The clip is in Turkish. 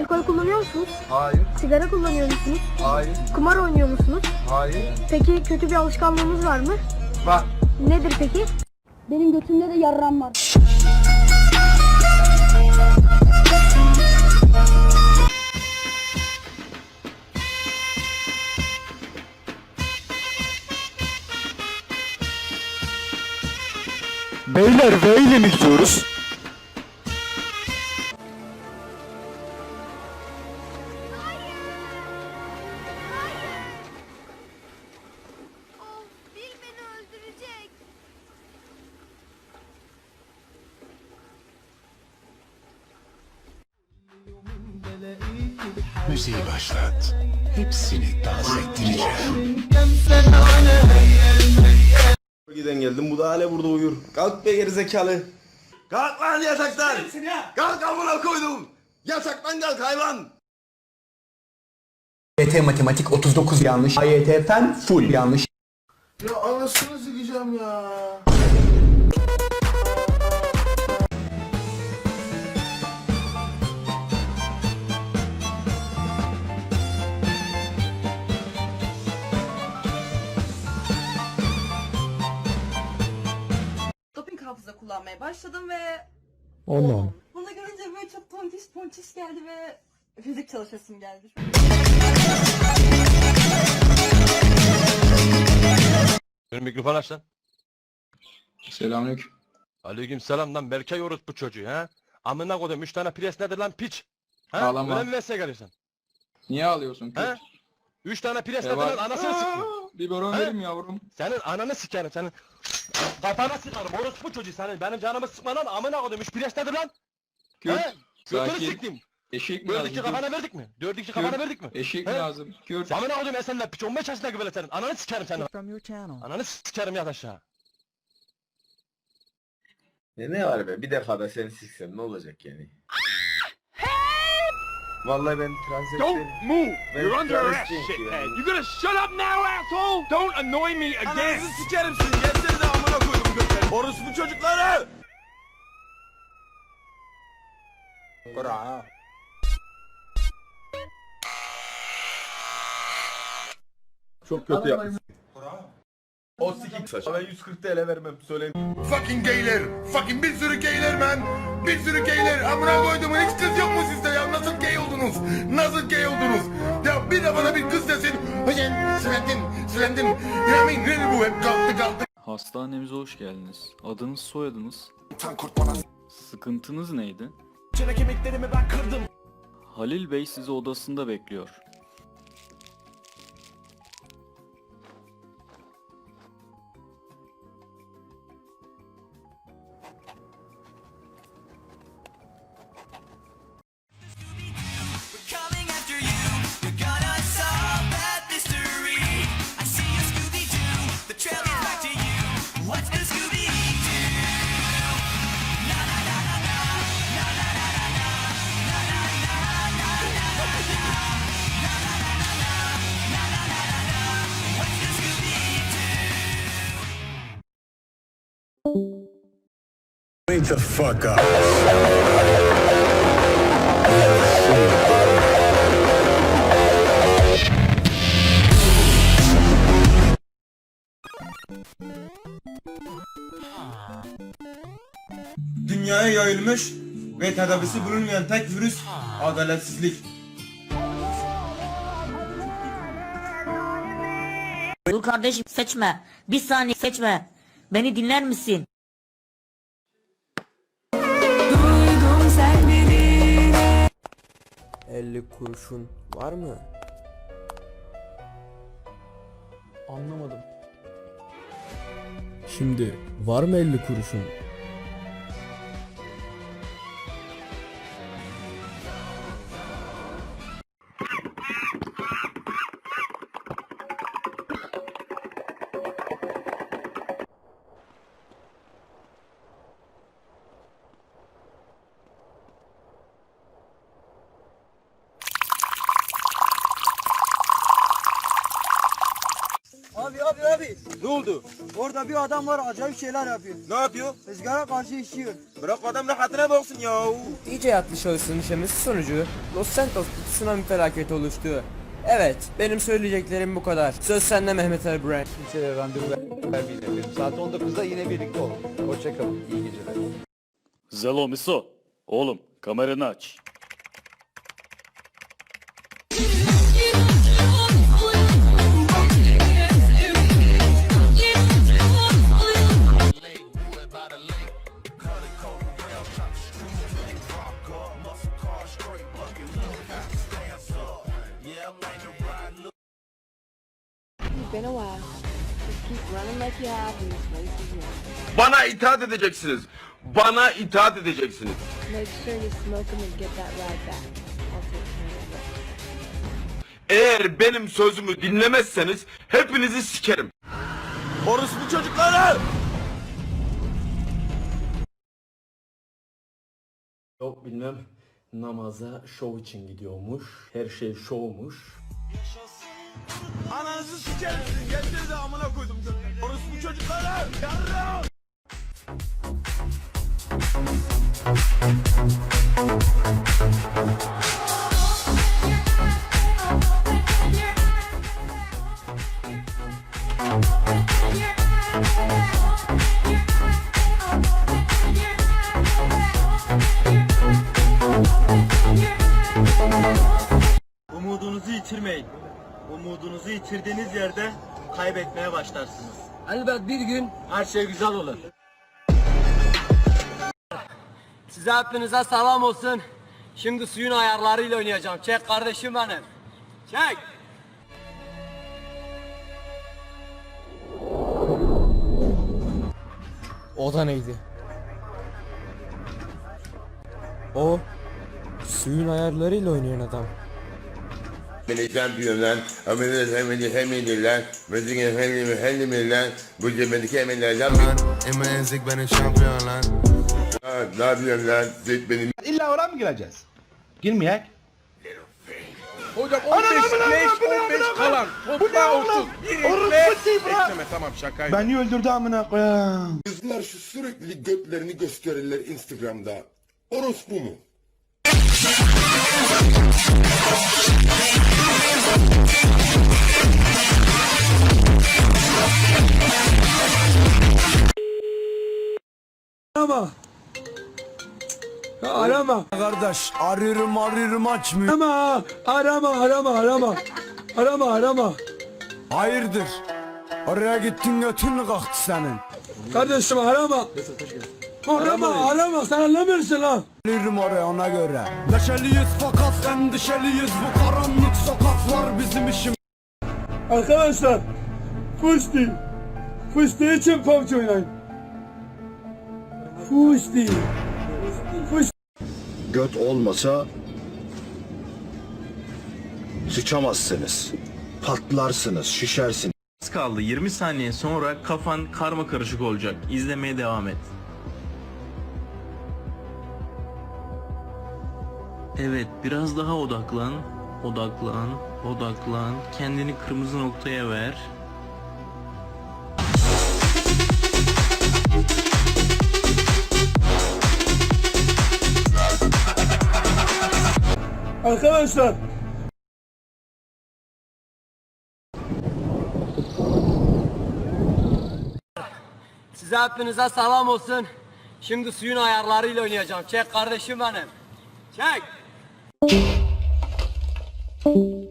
Alkol kullanıyor musunuz? Hayır, Sigara kullanıyor musunuz? hayır, Kumar oynuyor musunuz? hayır. Peki kötü bir alışkanlığınız var mı? Bak, Nedir peki? Benim götümde de yarram var. Beyler V ile mi gidiyoruz? Müziği başlat. Hepsini dans ettireceğim. Giden geldim bu da hala burada uyur. Kalk be gerizekalı. Kalk lan yataktan. Kalk amına koydum. Yataktan kalk hayvan. AYT matematik 39 yanlış. AYT fen full yanlış. ya anasını sikeceğim ya. Kullanmaya başladım ve Onu. bunu görünce böyle çok tontiş tontiş geldi ve fizik çalışasım geldi. Benim mikrofon aç lan. Selamünaleyküm. Aleyküm selam lan Berkay Orut bu çocuğu ha. Amına koydum 3 tane pres nedir lan piç? Ha? Ağlama. Öyle mi vesile geliyorsun? Niye ağlıyorsun? Ha? 3 tane pres Ne nedir var? lan anasını sikeyim. Bir baron He? verim yavrum. Senin ananı sikerim senin. Kafana sıkarım orospu çocuğu senin. Benim canımı sıkma lan amına koydum 3 pres nedir lan? Kürt. He? Götünü Sakin. siktim. Eşek mi lazım? kafana verdik mi? Kürt. kafana verdik mi? Eşek mi He? lazım? Kürt. Amına koydum esenler piç 15 yaşındaki böyle senin. Ananı sikerim senin. Ananı sikerim yat aşağı. Ne, ne var be bir defa da seni siksem ne olacak yani? Vallahi ben transseksüelim. move. Ben You're under arrest, shithead. You gotta shut up now, asshole. Don't annoy me Ananızı sikerim yeter Orospu çocukları. Çok kötü yapmışsın. O sikik saçma. Ben 140 TL vermem söyleyeyim. Fucking gayler. Fucking bir sürü gayler man. Bir sürü gayler. Amına koyduğumun hiç kız yok mu sizde ya? Nasıl gay oldunuz? Nasıl gay oldunuz? Ya bir de bana bir kız desin. Hocam silendin, silendin. Ya min ne bu hep kalktı kalktı. Hastanemize hoş geldiniz. Adınız, soyadınız? Tan kurt bana Sıkıntınız neydi? Çene kemiklerimi ben kırdım. Halil Bey sizi odasında bekliyor. Wake the fuck up. Dünyaya yayılmış ve tedavisi bulunmayan tek virüs adaletsizlik. Dur kardeşim seçme. Bir saniye seçme. Beni dinler misin? 50 kuruşun var mı? Anlamadım. Şimdi var mı 50 kuruşun? Abi Abi. Ne oldu? Orada bir adam var acayip şeyler yapıyor. Ne yapıyor? Rüzgara karşı işiyor. Bırak adam rahatına baksın ya. İyice yatlı şahısın işlemesi sonucu Los Santos'ta tsunami felaketi oluştu. Evet, benim söyleyeceklerim bu kadar. Söz sende Mehmet Ali Brand. Kimseye randevu vermeyin efendim. Saat 19'da yine birlikte olun. Hoşçakalın. İyi geceler. Zelo Miso. Oğlum kameranı aç. Been a while. Just keep running like you have and this race is yours. Bana itaat edeceksiniz. Bana itaat edeceksiniz. Make sure you smoke 'em and get that ride back. I'll take care of it. Eğer benim sözümü dinlemezseniz hepinizi sikerim. Orospu çocukları! Yok bilmem namaza şov için gidiyormuş. Her şey şovmuş. Ananızı sikerim sizin. Geldiniz amına koydum. Orospu çocukları! Yarrağım! Umudunuzu Umudunuzu yitirdiğiniz yerde kaybetmeye başlarsınız. Elbet bir gün her şey güzel olur. Size hepinize selam olsun. Şimdi suyun ayarlarıyla oynayacağım. Çek kardeşim benim. Çek. O da neydi? O suyun ayarlarıyla oynayan adam. Beni şampiyonlar, ameliyat hemeli hemeliler, müzik efendim efendimler, bu cebedeki emellerden bir... Emezik benim şampiyonlar. Ne yapıyorsun lan? Zek benim... İlla oraya mı gireceğiz? Girmeyek. Hocam 15 5 15 kalan. Topla 30. Bekleme tamam şakaydı. Beni öldürdü amına koyayım. Kızlar şu sürekli götlerini gösterirler Instagram'da. Orospu mu? Arama. Kardeş arıyorum arıyorum açmıyor. Arama, arama, arama, arama. Arama, arama. Hayırdır? Oraya gittin götün mü kalktı senin? Kardeşim arama. Arama, arama. Sen anlamıyorsun lan. Arıyorum oraya ona göre. Neşeliyiz fakat endişeliyiz bu karanlık sokaklar bizim işim. Arkadaşlar, Fusti. Fusti için PUBG oynayın. Fusti. Göt olmasa sıçamazsınız. Patlarsınız, şişersiniz. kaldı 20 saniye sonra kafan karma karışık olacak. İzlemeye devam et. Evet biraz daha odaklan. Odaklan. Odaklan. Kendini kırmızı noktaya ver. Arkadaşlar. Size hepinize selam olsun. Şimdi suyun ayarlarıyla oynayacağım. Çek kardeşim benim. Çek. Thank you.